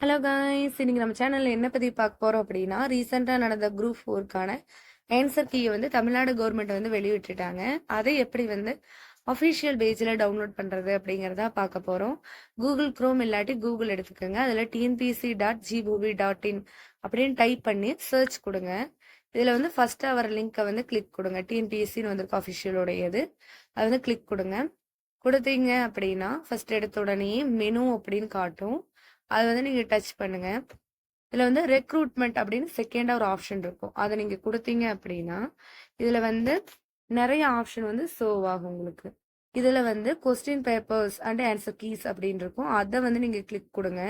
Hello guys இன்னைக்கு நம்ம சேனல்ல என்ன பத்தி பார்க்க போறோம் அப்படின்னா ரீசெண்டா நடந்த குரூப் ஃபோருக்கான ஆன்சர் கீயை வந்து தமிழ்நாடு கவர்மெண்ட் வந்து வெளியிட்டுட்டாங்க அதை எப்படி வந்து அஃபிஷியல் பேஜில் டவுன்லோட் பண்ணுறது அப்படிங்கிறத பார்க்க போகிறோம் கூகுள் க்ரோம் இல்லாட்டி கூகுள் எடுத்துக்கோங்க. அதில் டிஎன்பிசி டாட் ஜிபூவி டாட் இன் அப்படின்னு டைப் பண்ணி சர்ச் கொடுங்க. இதில் வந்து ஃபர்ஸ்ட் அவர் லிங்க்கை வந்து கிளிக் கொடுங்க. டிஎன்பிஎஸ்சின்னு வந்திருக்கு அஃபிஷியலோடையது அது வந்து கிளிக் கொடுங்க. கொடுத்தீங்க அப்படின்னா ஃபர்ஸ்ட் எடுத்த உடனே மெனு அப்படின்னு காட்டும். அதை வந்து நீங்கள் டச் பண்ணுங்கள் இதில் வந்து ரெக்ரூட்மெண்ட் அப்படின்னு செகண்டாக ஒரு ஆப்ஷன் இருக்கும். அதை நீங்கள் கொடுத்தீங்க அப்படின்னா இதில் வந்து நிறைய ஆப்ஷன் வந்து சர்வ் ஆகும் உங்களுக்கு. இதில் வந்து question papers and answer keys அப்படின்னு இருக்கும். அதை வந்து நீங்கள் கிளிக் கொடுங்க.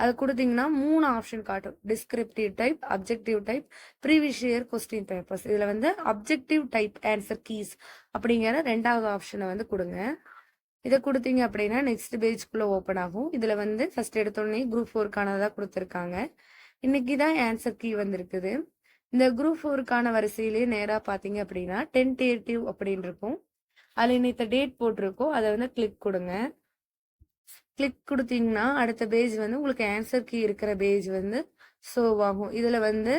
அது கொடுத்தீங்கன்னா மூணு ஆப்ஷன் காட்டும். Descriptive type objective type previous year question papers இதில் வந்து அப்ஜெக்டிவ் டைப் ஆன்சர் கீஸ் அப்படிங்கிற ரெண்டாவது ஆப்ஷனை வந்து கொடுங்க. இதை கொடுத்தீங்க அப்படின்னா நெக்ஸ்ட் பேஜ்குள்ளே ஓப்பன் ஆகும். இதில் வந்து ஃபர்ஸ்ட் எடுத்தோடனே குரூப் ஃபோருக்கானதாக கொடுத்துருக்காங்க. இன்னைக்கு தான் ஆன்சர் கீ வந்திருக்குது. இந்த குரூப் ஃபோருக்கான வரிசையிலேயே நேராக பார்த்தீங்க அப்படின்னா டென்டேட்டிவ் அப்படின்னு இருக்கும் அதில் இன்னைத்த டேட் போட்டிருக்கோம். அதை வந்து கிளிக் கொடுங்க. கிளிக் கொடுத்தீங்கன்னா அடுத்த பேஜ் வந்து உங்களுக்கு ஆன்சர் கீ இருக்கிற பேஜ் வந்து ஷோவ் ஆகும். இதில் வந்து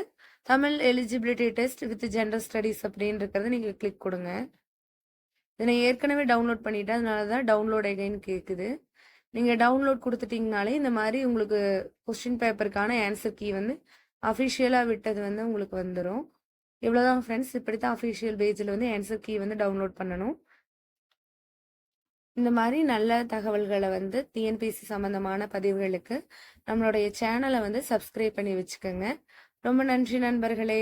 Tamil eligibility test with general studies அப்படின்னு இருக்கிறத நீங்கள் கிளிக் கொடுங்க. இதை நான் ஏற்கனவே டவுன்லோட் பண்ணிட்டேன். அதனால தான் டவுன்லோட் எகைன் கேட்குது நீங்கள் டவுன்லோட் கொடுத்துட்டிங்கனாலே இந்த மாதிரி உங்களுக்கு கொஸ்டின் பேப்பருக்கான ஆன்சர் கீ வந்து அஃபிஷியலாக விட்டது வந்து உங்களுக்கு வந்துடும் இவ்வளோதான் ஃப்ரெண்ட்ஸ் இப்படி தான் அஃபிஷியல் பேஜில் வந்து ஆன்சர் கீ வந்து டவுன்லோட் பண்ணணும். இந்த மாதிரி நல்ல தகவல்களை வந்து டிஎன்பிசி சம்மந்தமான பதிவுகளுக்கு நம்மளுடைய சேனலை வந்து சப்ஸ்கிரைப் பண்ணி வச்சுக்கோங்க. ரொம்ப நன்றி நண்பர்களே.